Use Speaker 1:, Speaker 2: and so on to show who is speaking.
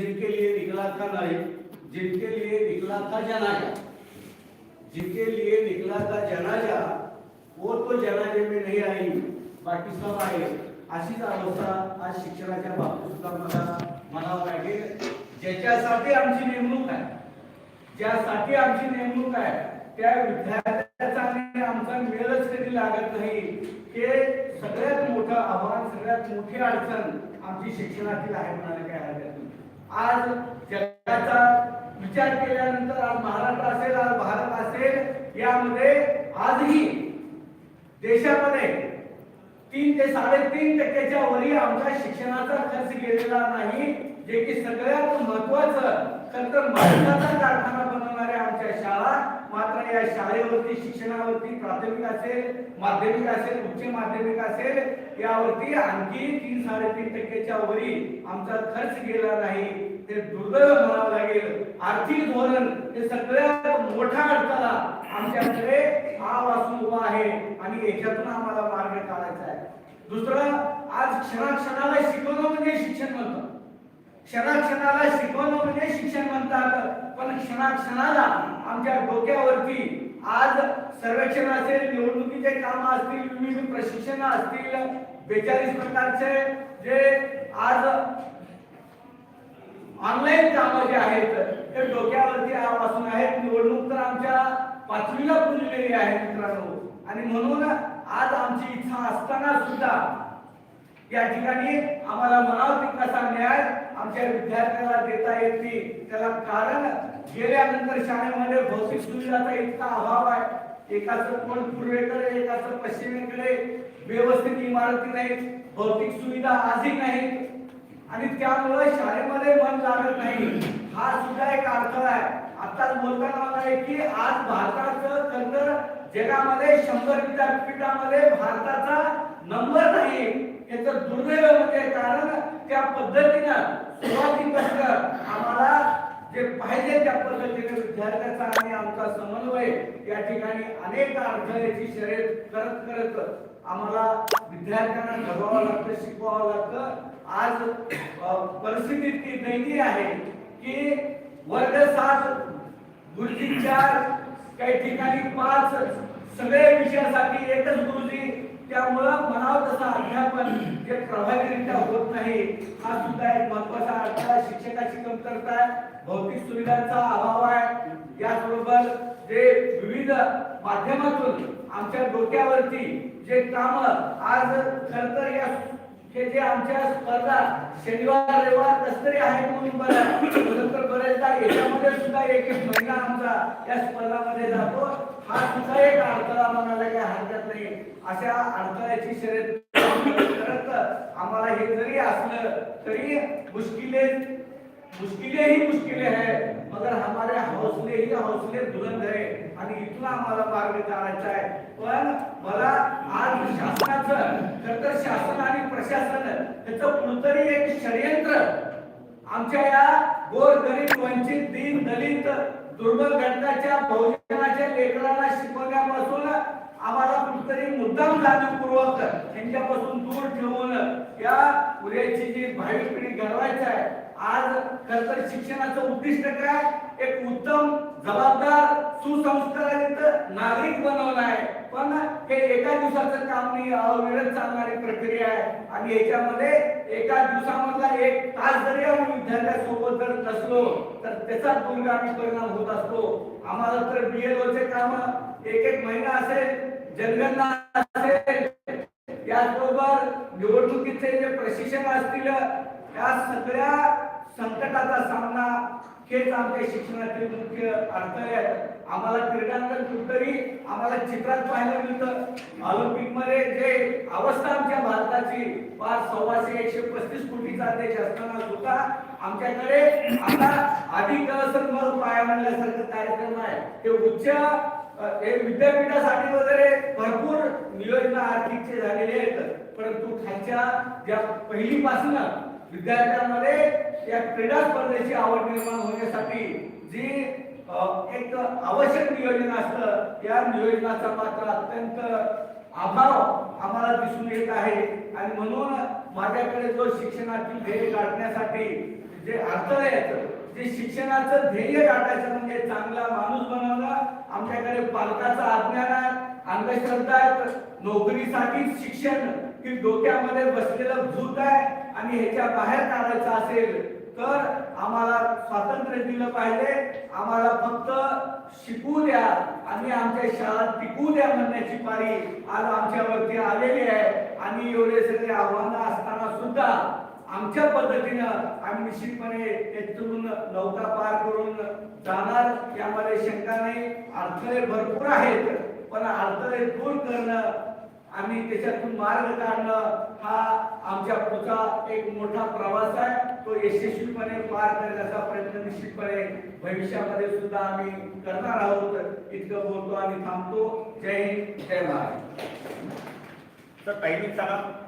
Speaker 1: जिनके लिए निकला था नरे जिनके लिए निकला था जनाजा जिनके लिए निकला था जनाजा वो तो जनाजे में नहीं आई बाकी सब आहे अशीच अवस्था आज शिक्षणाच्या बाबतीत सुद्धा मला म्हणावं लागेल. ज्याच्यासाठी आमची नेमणूक आहे ज्यासाठी आमची नेमणूक आहे त्या विद्यार्थ्याचा आमचा मेळच कधी लागत नाही. हे सगळ्यात मोठं आव्हान सगळ्यात मोठी अडचण आमची शिक्षणातील आहे म्हणायला काय हरकत नाही. आज जगाचा विचार केल्यानंतर आज महाराष्ट्र असेल आज भारत असेल यामध्ये आजही देशामध्ये तीन ते साडेतीन टक्क्याच्या वरी आमच्या शिक्षणाचा खर्च गेलेला नाही जे की सगळ्यात महत्वाचं खरं तर भारताचा कारखाना बनवणाऱ्या आमच्या शाळा मात्र या शाळेवरती शिक्षणावरती प्राथमिक असेल माध्यमिक असेल उच्च माध्यमिक असेल यावरती आणखी तीन साडेतीन टक्क्याच्या वरी आमचा खर्च गेला नाही. ते दुर्दैव म्हणावं लागेल. आर्थिक धोरण हे सगळ्यात मोठा अडथळा आमच्याकडे हा वासून उभा आहे आणि याच्यातून आम्हाला मार्ग काढायचा आहे. दुसरं आज क्षणाक्षणाला शिकवणं म्हणजे शिक्षण म्हणतो. क्षणाक्षणाला शिकवणं म्हणजे शिक्षण म्हणतात पण क्षणाक्षणाला आमच्या डोक्यावरती आज सर्वेक्षण असेल निवडणुकीचे काम असतील विविध प्रशिक्षण असतील बेचाळीस प्रकारचे जे आज ऑनलाईन कामं जे आहेत ते डोक्यावरती आवासून आहेत. निवडणूक तर आमच्या पाचवीला पुरलेली आहे मित्रांनो. आणि म्हणून आज आमची इच्छा असताना सुद्धा या ठिकाणी आम्हाला म्हणावं तितकासा न्याय आमच्या विद्यार्थ्याला देता येत. नाही त्याला कारण गेल्यानंतर शाळेमध्ये भौतिक सुविधाचा इतका अभाव आहे. एकाच कोण पूर्वेकडे एकाच पश्चिमेकडे. व्यवस्थित इमारती नाहीत. भौतिक सुविधा आजही नाही आणि त्यामुळे शाळेमध्ये मन लागत नाही. हा सुद्धा एक अडथळा आहे. आताच बोलताना मला आहे की आज भारताचं तंत्र जगामध्ये शंभर विद्यापीठामध्ये भारताचा नंबर नाही. याचं दुर्दैव म्हणजे कारण त्या पद्धतीनं सुरुवातीपासून आम्हाला जे पाहिजे त्या पद्धतीने विद्यार्थ्याचा आणि आमचा समन्वय या ठिकाणी अनेक अडथळ्याची शर्यत करत करत आम्हाला विद्यार्थ्यांना घडवावं लागतं शिकवावं लागतं. आज परिस्थिती इतकी दयनीय आहे की वर्ग सात गुरुजी चार काही ठिकाणी पाच सगळे विषयासाठी एकच गुरुजी त्यामुळं म्हणावं तसं अध्यापन जे प्रभावीरित्या होत नाही हा सुद्धा एक महत्त्वाचा अडथळा शिक्षकाची कमतरता आहे भौतिक सुविधांचा अभाव आहे. याचबरोबर जे विविध माध्यमातून आमच्या डोक्यावरती जे काम आज खर तर या हे जे आमच्या स्पर्धा शनिवार रविवार कसं तरी आहे म्हणून बरं तर बरेचदा याच्यामध्ये सुद्धा एक एक महिना आमचा या स्पर्धामध्ये जातो. हा सुद्धा एक अडथळा म्हणायला काही हरकत नाही. अशा अडथळ्याची शर्यत करत आम्हाला हे जरी असलं तरी मुश्किले मुश्किले ही मुश्किले आहे मगर हमारे हौसले ही हौसले बुलंद है आणि इथून आम्हाला मार्ग काढायचा आहे. पण मला आज शासनाचं खर तर शासन आणि प्रशासन त्याचं कुठतरी एक षडयंत्र आमच्या या गोर गरीब वंचित दीन दलित दुर्बल घटनाच्या बहुजनाच्या लेकरांना शिकवण्यापासून आम्हाला कुठतरी मुद्दाम जाणीवपूर्वक त्यांच्यापासून दूर ठेवून या उद्याची जी भावी पिढी घडवायची आहे आज खर तर शिक्षणाचं उद्दिष्ट काय? एक उत्तम जबाबदार सुसंस्कारित नागरिक बनवणं आहे. पण हे एका दिवसाचं काम नाही अविरत चालणारी प्रक्रिया आहे. आणि याच्यामध्ये एका दिवसामधला एक तास जरी आपण विद्यार्थ्यासोबत जर नसलो तर त्याचा दूरगामी परिणाम होत असतो. आम्हाला तर बीएलओचे काम एक एक महिना असेल जनगणना असेल याचबरोबर निवडणुकीचे जे प्रशिक्षण असतील या सगळ्या संकटाचा सामना हेच आमच्या शिक्षणातील मुख्य अडथळे आहेत. आम्हाला क्रीडांगण कुठतरी आम्हाला चित्रात पाहायला मिळतं. ऑलिम्पिकमध्ये जे अवस्था आमच्या भारताची पाच सव्वाशे एकशे पस्तीस कोटीचा देश असताना सुद्धा आमच्याकडे आता अधिक मग पाया म्हणल्यासारखं कार्यक्रम आहे. ते उच्च हे विद्यापीठासाठी वगैरे भरपूर नियोजना आर्थिकचे झालेले आहेत. परंतु खालच्या ज्या पहिलीपासून विद्यार्थ्यांमध्ये या क्रीडा स्पर्धेची आवड निर्माण होण्यासाठी जी एक आवश्यक नियोजन असतं या नियोजनाचा मात्र अत्यंत अभाव आम्हाला दिसून येत आहे. आणि म्हणून माझ्याकडे जो शिक्षणातील ध्येय गाठण्यासाठी जे अडथळे आहेत जे शिक्षणाचं ध्येय गाठायचं म्हणजे चांगला माणूस बनवणं आमच्याकडे पालकाचं अज्ञान आहे अंधश्रद्धा आहेत नोकरीसाठी शिक्षण की डोक्यामध्ये बसलेलं भूत आहे आणि ह्याच्या बाहेर काढायचं असेल तर आम्हाला स्वातंत्र्य दिलं पाहिजे. आम्हाला फक्त शिकू द्या. आणि आमच्या शाळा टिकू द्या म्हणण्याची पारी आज आमच्यावरती आलेली आहे. आणि एवढे सगळे आव्हानं असताना सुद्धा आमच्या पद्धतीनं आम्ही निश्चितपणे यातून नौका पार करून जाणार. यामध्ये शंका नाही. अडथळे भरपूर आहेत पण अडथळे दूर करणं आणि त्याच्यातून मार्ग काढणं हा आमच्या पुढचा एक मोठा प्रवास आहे. तो यशस्वीपणे पार करण्याचा प्रयत्न निश्चितपणे भविष्यामध्ये सुद्धा आम्ही करणार आहोत. इतकं बोलतो आणि थांबतो. जय हिंद जय महाराज
Speaker 2: तर ताईंनी सांगा